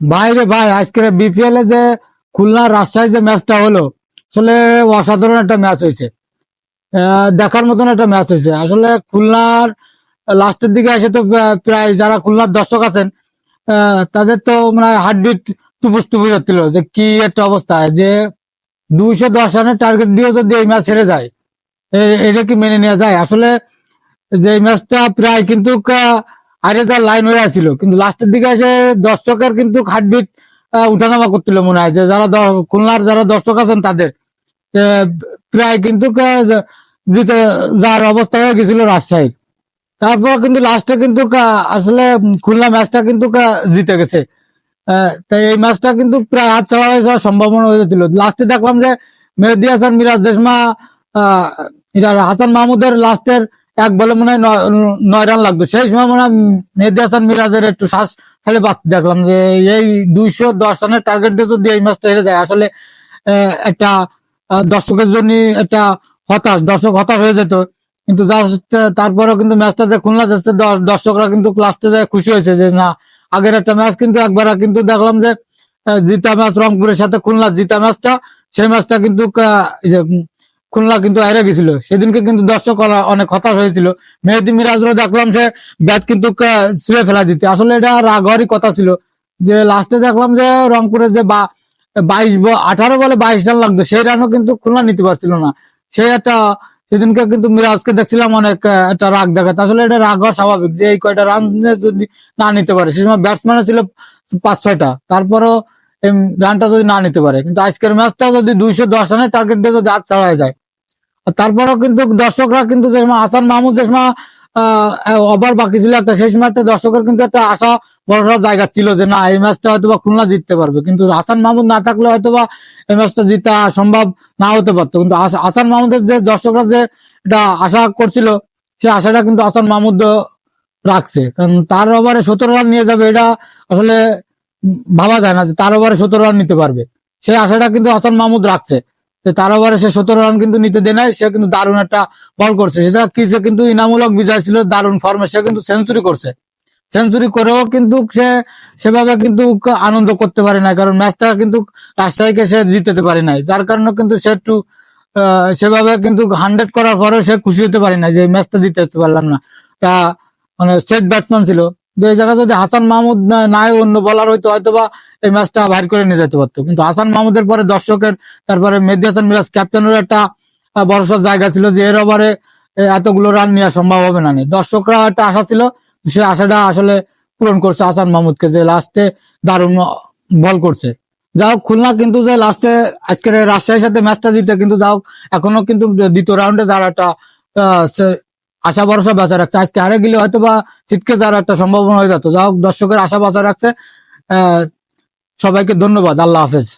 ভাই রে ভাই, আজকে বিপিএল এ যে খুলনা রাজশাহী যে ম্যাচটা হলো, আসলে অসাধারণ একটা ম্যাচ হয়েছে। দেখার মতন একটা ম্যাচ হয়েছে। আসলে খুলনার লাস্টের দিকে এসে তো প্রায় যারা খুলনার দর্শক আছেন তাদের তো মানে হার্টবিট টুপুস টুপুস হচ্ছিল যে কি একটা অবস্থা, যে দুইশো দশ রানের টার্গেট দিয়ে যদি এই ম্যাচ হেরে যায় এটা কি মেনে নেওয়া যায়? আসলে যে ম্যাচটা প্রায় কিন্তু হারে যাওয়ার লাইন হয়ে আসছিল। কিন্তু লাস্টের দিকে এসে দর্শকের কিন্তু হার্টবিট উঠানামা করছিল মনে হয়। যে যারা খুলনার যারা দর্শক আছেন তাদের প্রায় কিন্তু জিতে যার অবস্থা হয়ে গেছিল রাজশাহীর। তারপর কিন্তু লাস্টে কিন্তু আসলে খুলনা ম্যাচটা কিন্তু জিতে গেছে। তাই এই ম্যাচটা কিন্তু প্রায় হাত ছাড়া হয়ে যাওয়ার সম্ভাবনা হয়েছিল লাস্টে দেখলাম যে মেহেদি হাসান, মিরাজ দেশমা হাসান মাহমুদের লাস্টের এক বলে মনে হয় নয়- রান লাগতো সেই সময় মনে হয় মেহেদি হাসান, মিরাজের একটু শ্বাস ছেড়ে বাঁচতে দেখলাম যে এই দুইশো দশ রানের টার্গেট দিয়ে যদি এই ম্যাচটা হেরে যায়, আসলে একটা দর্শকের জন্য একটা হতাশ। দর্শক হতাশ হয়ে যেত। কিন্তু তারপরেও কিন্তু ম্যাচটা যে খুলনা যাচ্ছে দর্শকরা কিন্তু লাস্টে যায় খুশি হয়েছে যে না, আগের একটা ম্যাচ কিন্তু একবার কিন্তু দেখলাম যে জিতা ম্যাচ রংপুরের সাথে খুলনা জিতা ম্যাচটা। সেই ম্যাচটা কিন্তু খুলনা কিন্তু হেরে গেছিল। সেদিনকে কিন্তু দর্শক অনেক হতাশ হয়েছিল। মেহেদি মিরাজরও দেখলাম সে ব্যাট কিন্তু ছুঁড়ে ফেলা দিতে। আসলে এটা রাগ হওয়ারই কথা ছিল। যে লাস্টে দেখলাম যে রংপুরে যে বা, বাইশ আঠারো বলে বাইশ রান লাগতো, সেই রানও কিন্তু খুলনা নিতে পারছিল না। সেই একটা সেদিনকে কিন্তু মিরাজকে দেখছিলাম অনেক একটা রাগ দেখাতে। আসলে এটা রাগ হওয়া স্বাভাবিক যে এই কয়টা রান যদি না নিতে পারে। সে সময় ব্যাটসম্যান ছিল পাঁচ, ছয়টা। তারপরও রানটা যদি না নিতে পারে, কিন্তু আজকের ম্যাচটা যদি দুইশো দশ রানের টার্গেট দিয়ে যদি হাত ছাড়া যায় তারপরেও কিন্তু দর্শকরা কিন্তু হাসান মাহমুদ সময় ওভার বাকি ছিল একটা সময় একটা দর্শকের কিন্তু একটা আশা ভরসার জায়গা ছিল যে না, এই ম্যাচটা হয়তো বা খুলনা জিততে পারবে। কিন্তু হাসান মাহমুদ না থাকলে হয়তো বা এই ম্যাচটা জিতা সম্ভব না হতে পারতো। কিন্তু হাসান মাহমুদের যে দর্শকরা যে এটা আশা করছিল, সে আশাটা কিন্তু হাসান মাহমুদ রাখছে। কারণ তার ওভারে সতেরো রান নিয়ে যাবে এটা আসলে ভাবা যায় না যে তার ওভারে সতেরো রান নিতে পারবে। সেই আশাটা কিন্তু হাসান মাহমুদ রাখছে। তার ওভারে সে সতেরো রান কিন্তু নিতে দেয় নাই সে কিন্তু দারুণ একটা বল করছে। সেটা কি সে কিন্তু ইনামূলক বিজয় ছিল, দারুণ ফর্মে সে কিন্তু সেঞ্চুরি করছে। সেঞ্চুরি করেও কিন্তু সে সেভাবে কিন্তু আনন্দ করতে পারে না কারণ ম্যাচটা কিন্তু রাজশাহীকে সে জিতেতে পারে নাই। যার কারণে কিন্তু সে একটু সেভাবে কিন্তু হান্ড্রেড করার পরেও সে খুশি হতে পারে না যে ম্যাচটা জিতে পারলাম না। তা মানে সেট ব্যাটসম্যান ছিল। জায়গায় যদি হাসান মাহমুদ নাই, অন্য বলার হয়তো হয়তো বা এই ম্যাচটা বাইর করে নিয়ে যেতে পারতো। কিন্তু হাসান মাহমুদের পরে দর্শকের, তারপরে মেহেদি হাসান মিরাজ ক্যাপ্টেনের একটা ভরসার জায়গা ছিল যে এর ওভারে এতগুলো রান নেওয়া সম্ভব হবে না। দর্শকরা একটা আশা ছিল, সে আশাটা আসলে পূরণ করছে হাসান মাহমুদকে, যে লাস্টে দারুণ বল করছে। যা হোক, খুলনা কিন্তু যে লাস্টে আজকের রাজশাহীর সাথে ম্যাচটা জিতে কিন্তু যা হোক, এখনও কিন্তু দ্বিতীয় রাউন্ডে যার একটা আশা ভরসা বাঁচা রাখছে। আজকে হারে গেলে হয়তো বা ছিটকে যাওয়ার একটা সম্ভাবনা হয়ে যেত। যা হোক, দর্শকের আশা বাঁচা রাখছে। সবাইকে ধন্যবাদ। আল্লাহ হাফেজ।